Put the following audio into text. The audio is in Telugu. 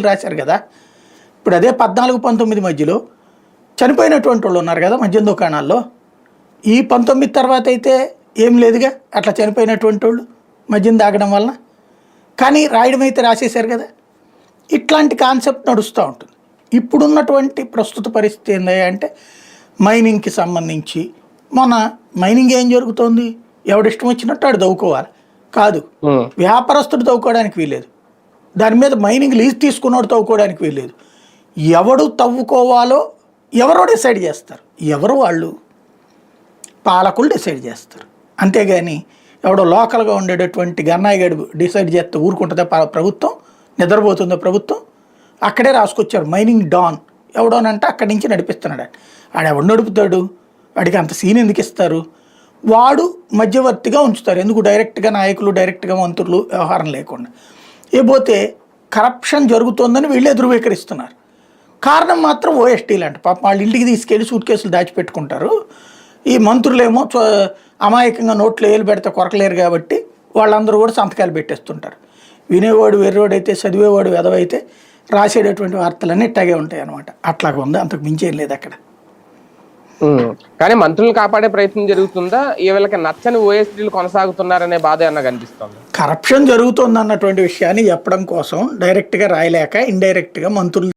రాశారు కదా. ఇప్పుడు అదే పద్నాలుగు పంతొమ్మిది మధ్యలో చనిపోయినటువంటి వాళ్ళు ఉన్నారు కదా మద్యం దుకాణాల్లో. ఈ పంతొమ్మిది తర్వాత అయితే ఏం లేదుగా? అట్లా చనిపోయినటువంటి వాళ్ళు మద్యం తాగడం వలన. కానీ రాయడం అయితే రాసేశారు కదా. ఇట్లాంటి కాన్సెప్ట్ నడుస్తూ ఉంటుంది. ఇప్పుడున్నటువంటి ప్రస్తుత పరిస్థితి అంటే మైనింగ్కి సంబంధించి మొన్న మైనింగ్ ఏం జరుగుతోంది? ఎవడిష్టం వచ్చినట్టు ఆడు దవ్వుకోవాలి. కాదు. వ్యాపారస్తుడు తవ్వుకోవడానికి వీల్లేదు. దాని మీద మైనింగ్ లీజ్ తీసుకున్నోడు తవ్వుకోవడానికి వీల్లేదు. ఎవడు తవ్వుకోవాలో ఎవరో డిసైడ్ చేస్తారు. ఎవరు వాళ్ళు? పాలకులు డిసైడ్ చేస్తారు. అంతేగాని ఎవడో లోకల్గా ఉండేటటువంటి గన్నాయి గడుపు డిసైడ్ చేస్తే ఊరుకుంటుందా ప్రభుత్వం? నిద్రపోతుందో ప్రభుత్వం? అక్కడే రాసుకొచ్చారు మైనింగ్ డాన్. ఎవడోనంటే అక్కడి నుంచి నడిపిస్తున్నాడు. ఆడు ఎవడు నడుపుతాడు? వాడికి అంత సీన్ ఎందుకు ఇస్తారు? వాడు మధ్యవర్తిగా ఉంచుతారు. ఎందుకు? డైరెక్ట్గా నాయకులు డైరెక్ట్గా మంత్రులు వ్యవహారం లేకుండా. ఇకపోతే కరప్షన్ జరుగుతోందని వీళ్ళే ధృవీకరిస్తున్నారు కారణం మాత్రం ఓఎస్టీ లాంటి పాప వాళ్ళ ఇంటికి తీసుకెళ్ళి సూట్ కేసులు దాచిపెట్టుకుంటారు. ఈ మంత్రులేమో అమాయకంగా నోట్లో ఏలు పెడితే కొరకలేరు కాబట్టి వాళ్ళందరూ కూడా సంతకాలు పెట్టేస్తుంటారు. వినేవాడు వెర్రోడు అయితే చదివేవాడు వెదవైతే రాసేటటువంటి వార్తలన్నీ ఇట్టాగే ఉంటాయి అనమాట అట్లాగా ఉంది. అంతకు మించేం లేదు అక్కడ. కానీ మంత్రులను కాపాడే ప్రయత్నం జరుగుతుందా? ఈ వీళ్ళకి నచ్చని ఓఎస్డీలు కొనసాగుతున్నారనే బాధ అన్న కనిపిస్తుంది? కరప్షన్ జరుగుతుంది అన్నటువంటి విషయాన్ని చెప్పడం కోసం డైరెక్ట్గా రాయలేక ఇండైరెక్ట్గా మంత్రులు